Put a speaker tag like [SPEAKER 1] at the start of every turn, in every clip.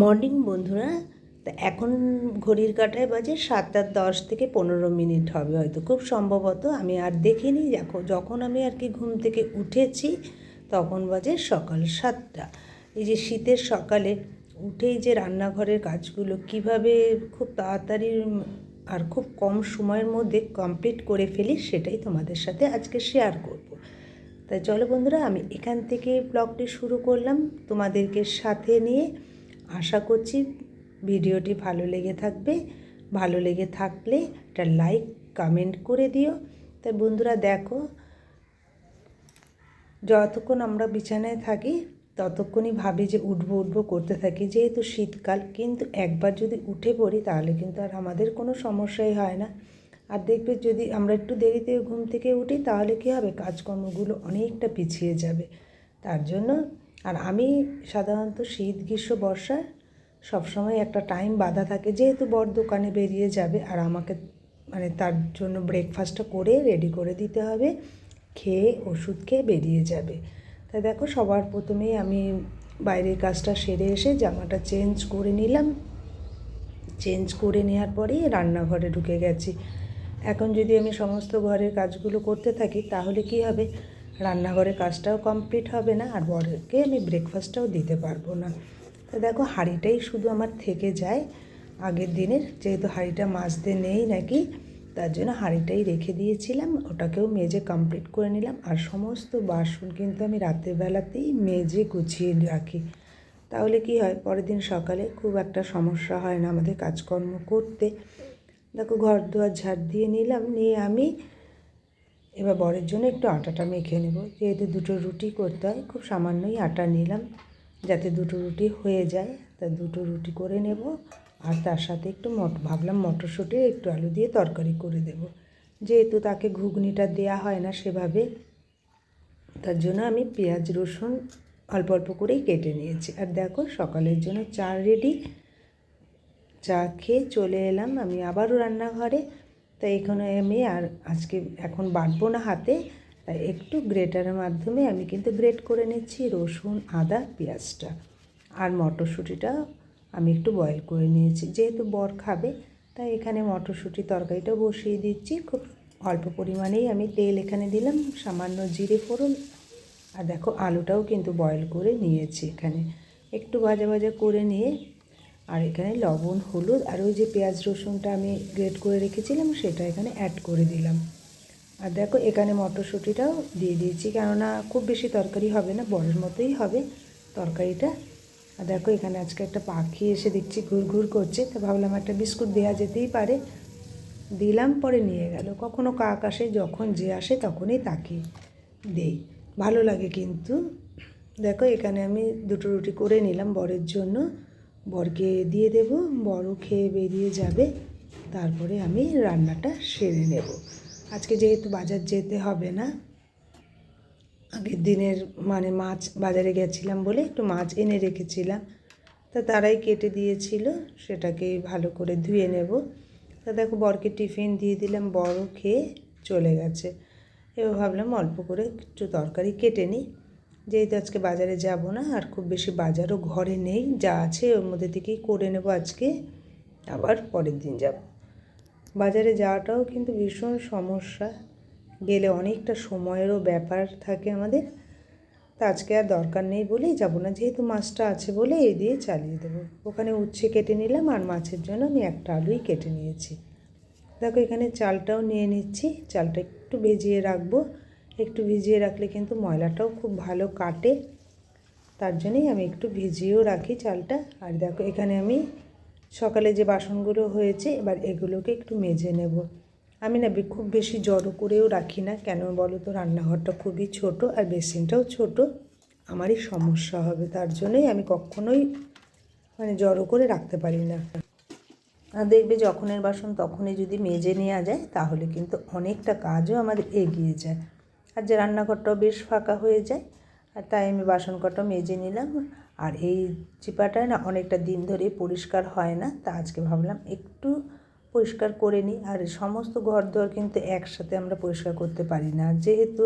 [SPEAKER 1] Morning বন্ধুরা, তা এখন ঘড়ির কাঁটায় বাজে সাতটা দশ থেকে পনেরো মিনিট হবে হয়তো। খুব সম্ভবত আমি আর দেখিনি এখন যখন আমি আর কি ঘুম থেকে উঠেছি তখন বাজে সকাল সাতটা। এই যে শীতের সকালে উঠেই যে রান্নাঘরের কাজগুলো কীভাবে খুব তাড়াতাড়ি আর খুব কম সময়ের মধ্যে কমপ্লিট করে ফেলি সেটাই তোমাদের সাথে আজকে শেয়ার করব। তাই চলো বন্ধুরা, আমি এখান থেকে ব্লগটি শুরু করলাম। তোমাদেরকে সাথে নিয়ে আশা করছি ভিডিওটি ভালো লেগে থাকবে। ভালো লেগে থাকলে একটা লাইক, কমেন্ট করে দিও। তাই বন্ধুরা দেখো, যতক্ষণ আমরা বিছানায় থাকি, ততক্ষণই ভাবি যে উঠবো উঠবো করতে থাকি। যেহেতু শীতকাল, কিন্তু একবার যদি উঠে পড়ি, তাহলে কিন্তু আর আমাদের কোনো সমস্যাই হয় না। আর দেখবে যদি আমরা একটু দেরিতে ঘুম থেকে উঠি, তাহলে কী হবে? কাজকর্মগুলো অনেকটা পিছিয়ে যাবে। তার জন্য আর আমি সাধারণত শীত, গ্রীষ্ম, বর্ষা সবসময় একটা টাইম বাধা থাকে। যেহেতু বর দোকানে বেরিয়ে যাবে আর আমাকে মানে তার জন্য ব্রেকফাস্টটা করে রেডি করে দিতে হবে, খেয়ে, ওষুধ খেয়ে বেরিয়ে যাবে। তাই দেখো সবার প্রথমেই আমি বাইরের কাজটা সেরে এসে জামাটা চেঞ্জ করে নিলাম। চেঞ্জ করে নেওয়ার পরেই রান্নাঘরে ঢুকে গেছি। এখন যদি আমি সমস্ত ঘরের কাজগুলো করতে থাকি, তাহলে কি হবে? রান্নাঘরের কাজটাও কমপ্লিট হবে না আর বরকে আমি ব্রেকফাস্টটাও দিতে পারব না। তো দেখো হাঁড়িটাই শুধু আমার থেকে যায়। আগের দিনের যেহেতু হাঁড়িটা মাজতে নেই নাকি, তার জন্য হাঁড়িটাই রেখে দিয়েছিলাম। ওটাকেও মেজে কমপ্লিট করে নিলাম। আর সমস্ত বাসন কিন্তু আমি রাতের বেলাতেই মেজে গুছিয়ে রাখি। তাহলে কি হয়, পরের দিন সকালে খুব একটা সমস্যা হয় না আমাদের কাজকর্ম করতে। দেখো ঘর দুয়ার ঝাড় দিয়ে নিলাম। নিয়ে আমি এবার বরের জন্য একটু আটাটা মেখে নেব। যেহেতু দুটো রুটি করতে হয়, খুব সামান্যই আটা নিলাম যাতে দুটো রুটি হয়ে যায়। তা দুটো রুটি করে নেব আর তার সাথে একটু মট ভাবলাম মটরশুঁটি, একটু আলু দিয়ে তরকারি করে দেব। যেহেতু তাকে ঘুগনিটা দেয়া হয় না সেভাবে, তার জন্য আমি পেঁয়াজ, রসুন অল্প অল্প করেই কেটে নিয়েছি। আর দেখো সকালের জন্য চা রেডি চা খেয়ে চলে এলাম। আমি আবারও রান্নাঘরে। তাই এখানে আমি আর আজকে এখন বাটবো না হাতে, তাই একটু গ্রেটারের মাধ্যমে আমি কিন্তু গ্রেট করে নিচ্ছি রসুন, আদা, পেঁয়াজটা। আর মটরশুঁটিটা আমি একটু বয়েল করে নিয়েছি, যেহেতু বর খাবে, তাই এখানে মটরশুঁটি তরকারিটা বসিয়ে দিচ্ছি। খুব অল্প পরিমাণেই আমি তেল এখানে দিলাম, সামান্য জিরে ফোড়ন। আর দেখো, আলুটাও কিন্তু বয়েল করে নিয়েছি এখানে। একটু ভাজা ভাজা করে নিয়ে আর এখানে লবণ, হলুদ আর ওই যে পেঁয়াজ রসুনটা আমি গ্রেট করে রেখেছিলাম, সেটা এখানে অ্যাড করে দিলাম। আর দেখো এখানে মটরশুঁটিটাও দিয়ে দিয়েছি, কেননা খুব বেশি তরকারি হবে না, বড়ের মতোই হবে তরকারিটা। আর দেখো এখানে আজকে একটা পাখি এসে দেখছি ঘুর ঘুর করছে, তো ভাবলাম একটা বিস্কুট দেওয়া যেতেই পারে। দিলাম, পরে নিয়ে গেল। কখনো কাক আসে, যখন যে আসে তখনই তাকে দেই। ভালো লাগে কিন্তু। দেখো এখানে আমি দুটো রুটি করে নিলাম বরের জন্য। বরকে দিয়ে দেব, বড় খেয়ে বেরিয়ে যাবে, তারপরে আমি রান্নাটা সেরে নেব। আজকে যেহেতু বাজার যেতে হবে না, আগের দিনের মানে মাছ বাজারে গেছিলাম বলে একটু মাছ এনে রেখেছিলাম, তা তারাই কেটে দিয়েছিল, সেটাকে ভালো করে ধুয়ে নেব। তা দেখো বরকে টিফিন দিয়ে দিলাম, বড় খেয়ে চলে গেছে। এবার ভাবলাম অল্প করে একটু তরকারি কেটে নিই। যেহেতু আজকে বাজারে যাব না, আর খুব বেশি বাজারও ঘরে নেই, যা আছে ওর মধ্যে থেকেই করে নেব আজকে, আবার পরের দিন যাব। বাজারে যাওয়াটাও কিন্তু ভীষণ সমস্যা, গেলে অনেকটা সময়েরও ব্যাপার থাকে আমাদের, তা আজকে আর দরকার নেই বলেই যাব না, যেহেতু মাছটা আছে বলে এই দিয়ে চালিয়ে দেবো। ওখানে উচ্ছে কেটে নিলাম, আর মাছের জন্য আমি একটা আলুই কেটে নিয়েছি। দেখো এখানে চালটাও নিয়ে নিচ্ছি, চালটা একটু ভেজিয়ে রাখব একটু ভিজিয়ে রাখলে কিন্তু ময়লাটাও খুব ভালো কাটে। তার জন্যেই আমি একটু ভিজিয়েও রাখি চালটা। আর দেখো, এখানে আমি সকালে যে বাসনগুলো হয়েছে, এবার এগুলোকে একটু মেজে নেব। আমি না খুব বেশি জড়ো করেও রাখি না। কেন বলো তো, রান্নাঘরটা খুবই ছোট আর বেসিনটাও ছোট। আমারই সমস্যা হবে। তার জন্যই আমি কখনোই মানে জড়ো করে রাখতে পারি না। আর দেখবে যখনের বাসন তখনই যদি মেজে নেওয়া যায়, তাহলে কিন্তু অনেকটা কাজও আমাদের এগিয়ে যায়। আর যে রান্নাঘরটাও বেশ ফাঁকা হয়ে যায়, আর তাই আমি বাসন কটা মেজে নিলাম। আর এই চিপাটায় না অনেকটা দিন ধরে পরিষ্কার হয় না, তা আজকে ভাবলাম একটু পরিষ্কার করে নিই। আর সমস্ত ঘর দোর কিন্তু একসাথে আমরা পরিষ্কার করতে পারি না। যেহেতু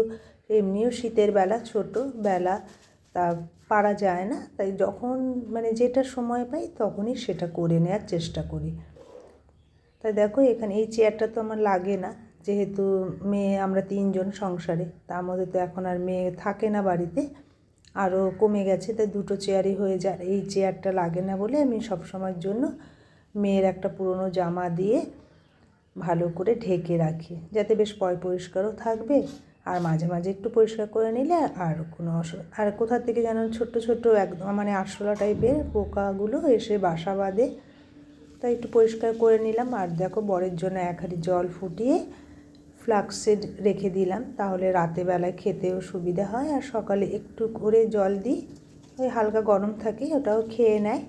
[SPEAKER 1] এমনিও শীতের বেলা, ছোট বেলা, তা পারা যায় না, তাই যখন মানে যেটা সময় পাই তখনই সেটা করে নেওয়ার চেষ্টা করি। তাই দেখো এখানে এই চেয়ারটা তো আমার লাগে না যেহেতু মেয়ে, আমরা তিনজন সংসারে, তার মধ্যে তো এখন আর মেয়ে থাকে না বাড়িতে, আরও কমে গেছে, তাই দুটো চেয়ারই হয়ে যায়। এই চেয়ারটা লাগে না বলে আমি সব সময়ের জন্য মেয়ের একটা পুরনো জামা দিয়ে ভালো করে ঢেকে রাখি, যাতে বেশ পয় পরিষ্কারও থাকবে, আর মাঝে মাঝে একটু পরিষ্কার করে নিলে আর কোনো অসুবিধা আর কোথা থেকে যেন ছোট্ট ছোট্ট একদম মানে আরশোলা টাইপের পোকাগুলো এসে বাসা বাঁধে, তাই একটু পরিষ্কার করে নিলাম। আর দেখো, বরের জন্য এক হাঁড়ি জল ফুটিয়ে ফ্লাক্সে রেখে দিলাম, তাহলে রাতে বেলায় খেতেও সুবিধা হয়। আর সকালে একটু করে জল দিই, ওই হালকা গরম থাকে, ওটাও খেয়ে নেয়।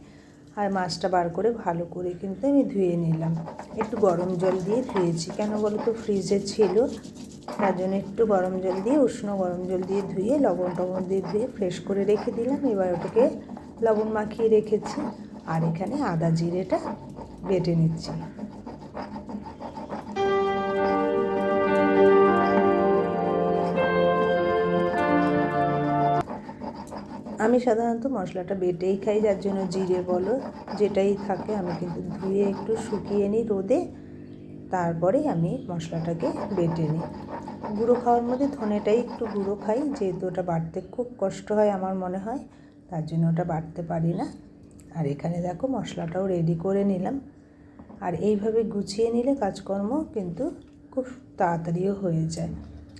[SPEAKER 1] আর মাছটা বার করে ভালো করে কিন্তু আমি ধুয়ে নিলাম। একটু গরম জল দিয়ে ধুয়েছি। কেন বলো তো ফ্রিজে ছিল, তার জন্য একটু গরম জল দিয়ে, উষ্ণ গরম জল দিয়ে ধুয়ে, লবণ টবণ দিয়ে ধুয়ে ফ্রেশ করে রেখে দিলাম। এবার ওটাকে লবণ মাখিয়ে রেখেছি। আর এখানে আদা জিরেটা বেটে নিচ্ছি। আমি সাধারণত মশলাটা বেটেই খাই, যার জন্য জিরে বলো, যেটাই থাকে আমি কিন্তু ধুয়ে একটু শুকিয়ে নিই রোদে তারপরে আমি মশলাটাকে বেটে নিই। গুঁড়ো খাওয়ার মধ্যে ধনেটাই একটু গুঁড়ো খাই, যেহেতু ওটা বাটতে খুব কষ্ট হয় আমার মনে হয়, তার জন্য ওটা বাটতে পারি না। আর এখানে দেখো মশলাটাও রেডি করে নিলাম। আর এইভাবে গুছিয়ে নিলে কাজকর্ম কিন্তু খুব তাড়াতাড়িও হয়ে যায়।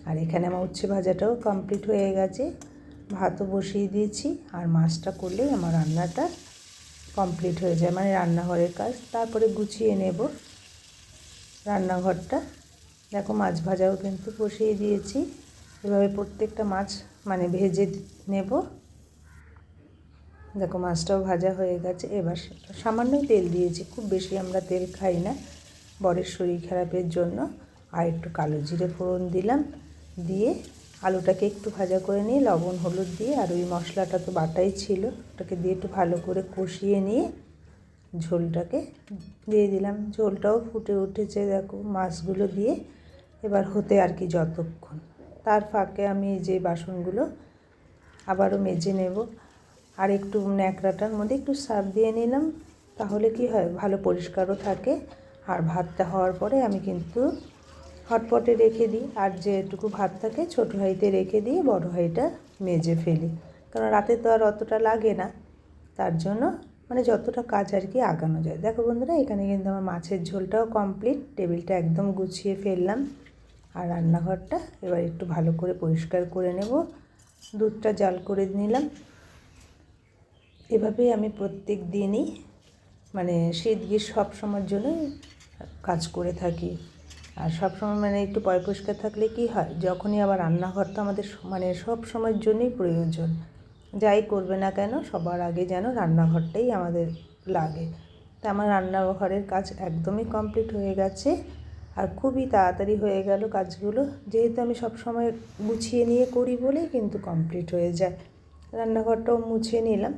[SPEAKER 1] আর এখানে আমার উচ্ছে ভাজাটাও কমপ্লিট হয়ে গেছে। ভাতও বসিয়ে দিয়েছি আর মাছটা করলেই আমার রান্নাটা কমপ্লিট হয়ে যায় মানে রান্নাঘরের কাজ। তারপরে গুছিয়ে নেব রান্নাঘরটা। দেখো মাছ ভাজাও কিন্তু বসিয়ে দিয়েছি। এভাবে প্রত্যেকটা মাছ মানে ভেজে নেব। দেখো মাছটাও ভাজা হয়ে গেছে। এবার সামান্যই তেল দিয়েছি, খুব বেশি আমরা তেল খাই না। বরের শরীর খারাপের জন্য। আর একটু কালো জিরে ফোড়ন দিলাম, দিয়ে আলুটাকে একটু ভাজা করে নিয়ে, লবণ, হলুদ দিয়ে, আর ওই মশলাটা তো বাটাই ছিল, ওটাকে দিয়ে একটু ভালো করে কষিয়ে নিয়ে ঝোলটাকে দিয়ে দিলাম। ঝোলটাও ফুটে উঠেছে দেখো, মাছগুলো দিয়ে। এবার হতে আর কি যতক্ষণ। তার ফাঁকে আমি যে বাসনগুলো আবারও মেজে নেব। আর একটু ন্যাকড়াটার মধ্যে একটু সার দিয়ে নিলাম, তাহলে কি হয়, ভালো পরিষ্কারও থাকে। আর ভাতটা হওয়ার পরে আমি কিন্তু হটপটে রেখে দিই আর যেটুকু ভাত থাকে ছোটো হাঁড়িতে রেখে দিয়ে বড় হাঁড়িটা মেজে ফেলি। কারণ রাতে তো আর অতটা লাগে না। তার জন্য মানে যতটা কাজ আর কি আগানো যায়। দেখো বন্ধুরা, এখানে কিন্তু আমার মাছের ঝোলটাও কমপ্লিট। টেবিলটা একদম গুছিয়ে ফেললাম আর রান্নাঘরটা এবার একটু ভালো করে পরিষ্কার করে নেব। দুধটা জাল করে নিলাম। এভাবেই আমি প্রত্যেক দিনই মানে শীত গ্রীষ্ম সব সময়ের জন্য কাজ করে থাকি। আর সবসময় মানে একটু পয় পরিষ্কার থাকলে কি হয়? যখনই আবার রান্নাঘর তো আমাদের মানে সব সময়ের জন্যই প্রয়োজন। যাই করবে না কেন, সবার আগে যেন রান্নাঘরটাই আমাদের লাগে। তা আমার রান্নাঘরের কাজ একদমই কমপ্লিট হয়ে গেছে। আর খুবই তাড়াতাড়ি হয়ে গেল কাজগুলো। যেহেতু আমি সব সময় গুছিয়ে নিয়ে করি বলেই কিন্তু কমপ্লিট হয়ে যায়। রান্নাঘরটাও মুছে নিলাম।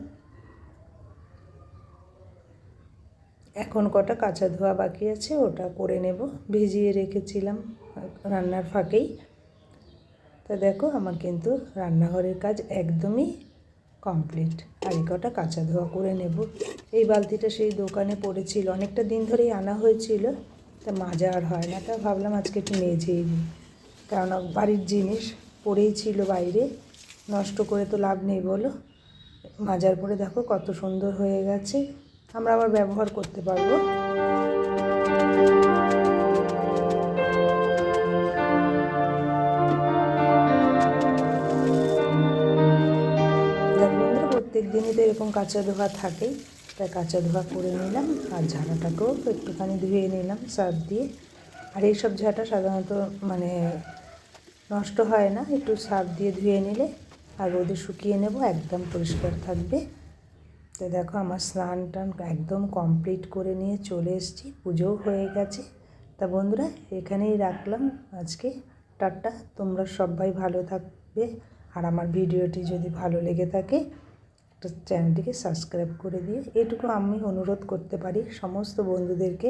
[SPEAKER 1] এখন কটা কাঁচা ধোয়া বাকি আছে, ওটা করে নেব। ভিজিয়ে রেখেছিলাম রান্নার ফাঁকেই। তা দেখো, আমার কিন্তু রান্নাঘরের কাজ একদমই কমপ্লিট। আর এই কটা কাঁচা ধোয়া করে নেব। এই বালতিটা সেই দোকানে পড়েছিল। অনেকটা দিন ধরেই আনা হয়েছিল। তা মাজা আর হয় না। তা ভাবলাম আজকে একটু মেজেই নিই কারণ বাড়ির জিনিস পড়েই ছিল বাইরে। নষ্ট করে তো লাভ নেই, বলো। মাজার পরে দেখো কত সুন্দর হয়ে গেছে। আমরা আবার ব্যবহার করতে পারব। প্রত্যেক দিনই তো এরকম কাঁচা ধোয়া থাকেই। তাই কাঁচা ধোয়া করে নিলাম, আর ঝাড়াটাকেও একটুখানি ধুয়ে নিলাম সার্ফ দিয়ে। আর এইসব ঝাঁটা সাধারণত মানে নষ্ট হয় না, একটু সার্ফ দিয়ে ধুয়ে নিলে। আর রোদে শুকিয়ে নেব, একদম পরিষ্কার থাকবে। তো দেখো আমার স্নান টান একদম কমপ্লিট করে নিয়ে চলে এসেছি, পুজোও হয়ে গেছে। তা বন্ধুরা, এখানেই রাখলাম আজকে। টাটা, তোমরা সবাই ভালো থাকবে। আর আমার ভিডিওটি যদি ভালো লেগে থাকে চ্যানেলটিকে সাবস্ক্রাইব করে দিয়ে এটুকু আমি অনুরোধ করতে পারি সমস্ত বন্ধুদেরকে।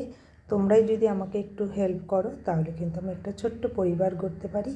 [SPEAKER 1] তোমরাই যদি আমাকে একটু হেল্প করো, তাহলে কিন্তু আমি একটা ছোট্ট পরিবার করতে পারি।